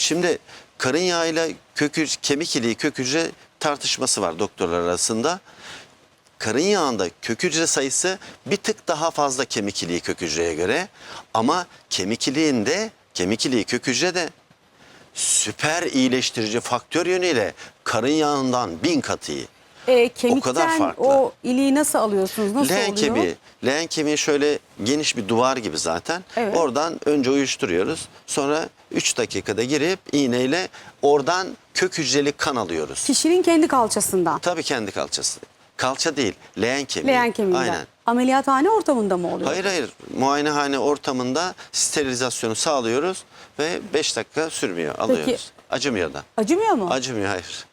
Şimdi karın yağıyla kök kemik iliği kök hücre tartışması var doktorlar arasında. Karın yağında kök hücre sayısı bir tık daha fazla kemik iliği kök hücreye göre ama kemik iliğinde kemik iliği kök hücre de süper iyileştirici faktör yönüyle karın yağından bin katı iyi. E, kemikten kadar farklı. o iliği nasıl alıyorsunuz? Nasıl Leğen oluyor? kemiği. Leğen kemiği şöyle geniş bir duvar gibi zaten. Evet. Oradan önce uyuşturuyoruz. Sonra 3 dakikada girip iğneyle oradan kök hücreli kan alıyoruz. Kişinin kendi kalçasından. Tabii kendi kalçası. Kalça değil, leğen kemiği. Leğen kemiğinden. Aynen. Ameliyathane ortamında mı oluyor? Hayır hayır. Muayenehane ortamında sterilizasyonu sağlıyoruz ve 5 dakika sürmüyor. Alıyoruz. Acımıyor da. Acımıyor mu? Acımıyor hayır.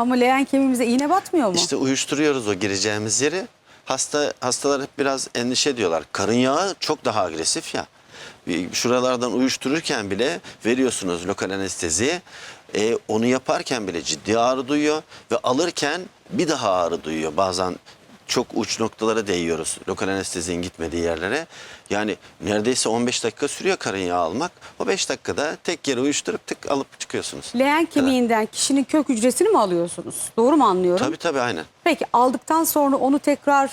Ama leğen kemiğimize iğne batmıyor mu? İşte uyuşturuyoruz o gireceğimiz yeri. Hasta hastalar hep biraz endişe ediyorlar. Karın yağı çok daha agresif ya. Şuralardan uyuştururken bile veriyorsunuz lokal anesteziyi. E, onu yaparken bile ciddi ağrı duyuyor ve alırken bir daha ağrı duyuyor. Bazen çok uç noktalara değiyoruz lokal anestezinin gitmediği yerlere. Yani neredeyse 15 dakika sürüyor karın yağı almak. O 5 dakikada tek yere uyuşturup tık alıp çıkıyorsunuz. Leğen kemiğinden kişinin kök hücresini mi alıyorsunuz? Doğru mu anlıyorum? Tabii tabii aynen. Peki aldıktan sonra onu tekrar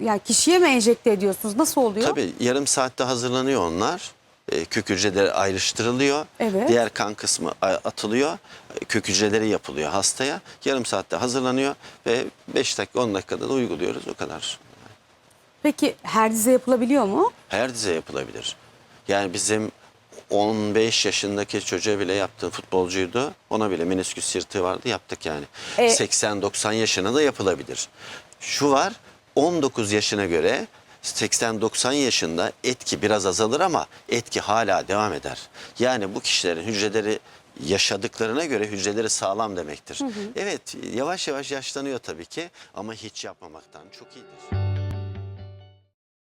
yani kişiye mi enjekte ediyorsunuz? Nasıl oluyor? Tabii yarım saatte hazırlanıyor onlar. E, kök hücreleri ayrıştırılıyor. Evet. Diğer kan kısmı a- atılıyor. E, Kök hücreleri yapılıyor hastaya. Yarım saatte hazırlanıyor ve 5 dakika 10 dakikada da uyguluyoruz o kadar. Peki her dize yapılabiliyor mu? Her dize yapılabilir. Yani bizim 15 yaşındaki çocuğa bile yaptığım futbolcuydu. Ona bile menisküs yırtığı vardı yaptık yani. E- 80-90 yaşına da yapılabilir. Şu var 19 yaşına göre 80-90 yaşında etki biraz azalır ama etki hala devam eder. Yani bu kişilerin hücreleri yaşadıklarına göre hücreleri sağlam demektir. Evet yavaş yavaş yaşlanıyor tabii ki ama hiç yapmamaktan çok iyidir.